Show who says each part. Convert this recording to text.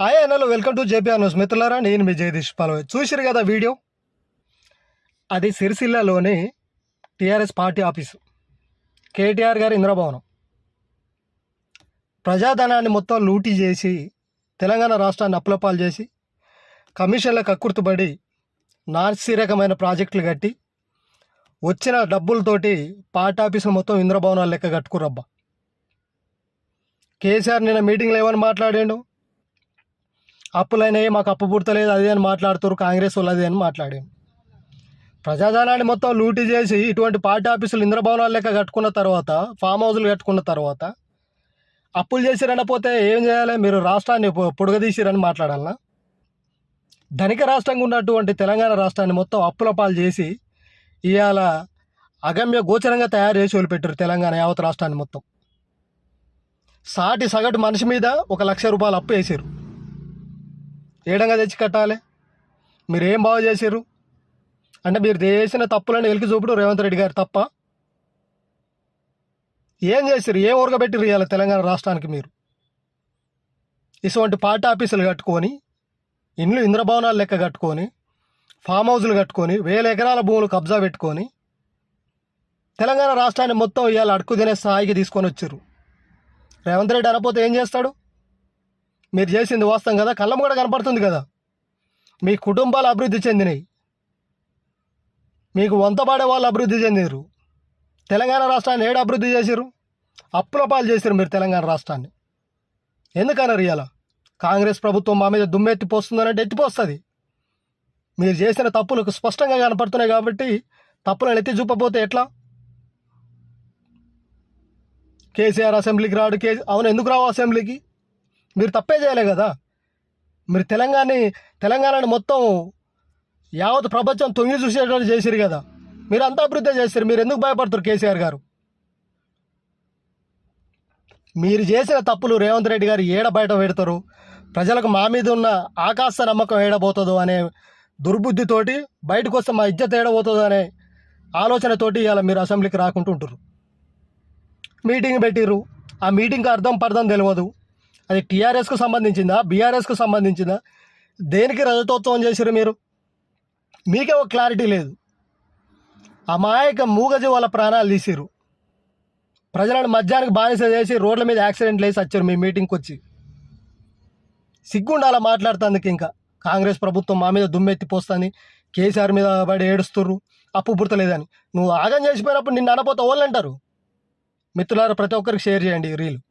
Speaker 1: Hi అన్నలు welcome to JP news మిత్రులారా నేను మీ జగదీష్ పాలవే చూసిరు కదా వీడియో? అది సిరిసిల్లలోని టీఆర్ఎస్ పార్టీ ఆఫీసు. కేటీఆర్ గారి ఇంద్రభవనం. ప్రజాధనాన్ని మొత్తం లూటీ చేసి తెలంగాణ రాష్ట్రాన్ని అప్పులపాలు చేసి కమిషన్లకు కక్కుర్తుపడి నాసిరకమైన ప్రాజెక్టులు కట్టి వచ్చిన డబ్బులతోటి పార్టీ ఆఫీసులు మొత్తం ఇంద్రభవనాలు లెక్క కట్టుకురబ్బా కేసీఆర్ నిన్న మీటింగ్లో ఏమని మాట్లాడాడు? అప్పులైనవి మాకు అప్పు పుడతలేదు అది అని మాట్లాడుతారు కాంగ్రెస్ వాళ్ళు అది అని మాట్లాడాను ప్రజాధనాన్ని మొత్తం లూటీ చేసి ఇటువంటి పార్టీ ఆఫీసులు ఇంద్రభవనాలు లెక్క కట్టుకున్న తర్వాత ఫామ్ హౌస్లు కట్టుకున్న తర్వాత అప్పులు చేసిరనపోతే ఏం చేయాలి? మీరు రాష్ట్రాన్ని పొ- పొడుగదీసిరని మాట్లాడాలనా? ధనిక రాష్ట్రంగా ఉన్నటువంటి తెలంగాణ రాష్ట్రాన్ని మొత్తం అప్పుల పాలు చేసి ఇవాళ అగమ్య గోచరంగా తయారు చేసి వదిలిపెట్టారు తెలంగాణ యావత్ రాష్ట్రాన్ని మొత్తం. సాటి సగటు మనిషి మీద ఒక లక్ష రూపాయలు అప్పు వేసారు ఏడంగా తెచ్చి కట్టాలి? మీరు ఏం బాగు చేసారు అంటే మీరు చేసిన తప్పులను వెలికి చూపుడు రేవంత్ రెడ్డి గారు తప్ప. ఏం చేసారు ఏం ఊరగబెట్టిరు ఇవాళ తెలంగాణ రాష్ట్రానికి మీరు? ఇటువంటి పార్టీ ఆఫీసులు కట్టుకొని ఇండ్లు ఇంద్రభవనాలు లెక్క కట్టుకొని ఫామ్ హౌజులు కట్టుకొని వేల ఎకరాల భూములు కబ్జా పెట్టుకొని తెలంగాణ రాష్ట్రాన్ని మొత్తం ఇవాళ అడుకు తినే స్థాయికి తీసుకొని వచ్చారు రేవంత్ రెడ్డి అనపోతే ఏం చేస్తాడు? మీరు చేసింది వాస్తవం కదా? కళ్ళం కూడా కనపడుతుంది కదా? మీ కుటుంబాలు అభివృద్ధి చెందినాయి. మీకు వంతపాడే వాళ్ళు అభివృద్ధి చెందిరు తెలంగాణ రాష్ట్రాన్ని ఏడు అభివృద్ధి చేశారు అప్పుల పాలు చేశారు మీరు తెలంగాణ రాష్ట్రాన్ని. ఎందుకన్నారు ఇవాళ కాంగ్రెస్ ప్రభుత్వం మా మీద దుమ్మెత్తిపోస్తుందనంటే ఎత్తిపోస్తుంది. మీరు చేసిన తప్పులకు స్పష్టంగా కనపడుతున్నాయి కాబట్టి తప్పులను ఎత్తి చూపపోతే ఎట్లా? కేసీఆర్ అసెంబ్లీకి రాడు. కే అవును ఎందుకు రావు అసెంబ్లీకి? మీరు తప్పే చేయలే కదా. మీరు తెలంగాణ తెలంగాణని మొత్తం యావత్ ప్రపంచం తొంగి చూసేటట్టు చేసిరు కదా. మీరు అంతా అభివృద్ధి చేశారు మీరు ఎందుకు భయపడతారు కేసీఆర్ గారు? మీరు చేసిన తప్పులు రేవంత్ రెడ్డి గారు ఏడ బయట పెడతారు? ప్రజలకు మా మీద ఉన్న ఆకాశ నమ్మకం ఏడబోతుందో అనే దుర్బుద్ధితోటి బయటకు వస్తే మా ఇజ్జత్ ఏడబోతుందో అనే ఆలోచనతోటి ఇలా మీరు అసెంబ్లీకి రాకుంటుంటారు మీటింగ్ పెట్టిర్రు. ఆ మీటింగ్కి అర్థం పర్థం తెలియదు అది టీఆర్ఎస్కు సంబంధించిందా? బీఆర్ఎస్కు సంబంధించిందా? దేనికి రజతోత్సవం చేశారు మీరు? మీకే ఒక క్లారిటీ లేదు. అమాయక మూగజీ వాళ్ళ ప్రాణాలు తీసిరు ప్రజలను మధ్యాహ్నానికి బానిస చేసి రోడ్ల మీద యాక్సిడెంట్లు వేసి వచ్చారు మీ మీటింగ్కి వచ్చి. సిగ్గుండాల మాట్లాడుతందుకు ఇంకా? కాంగ్రెస్ ప్రభుత్వం మా మీద దుమ్మెత్తి పోస్తుంది కేసీఆర్ మీద పడి ఏడుస్తుర్రు. అప్పు పుడతలేదని. నువ్వు ఆగం చేసిపోయినప్పుడు నిన్ను అనపోతే వాళ్ళు అంటారు. మిత్రులారా ప్రతి ఒక్కరికి షేర్ చేయండి రీలు.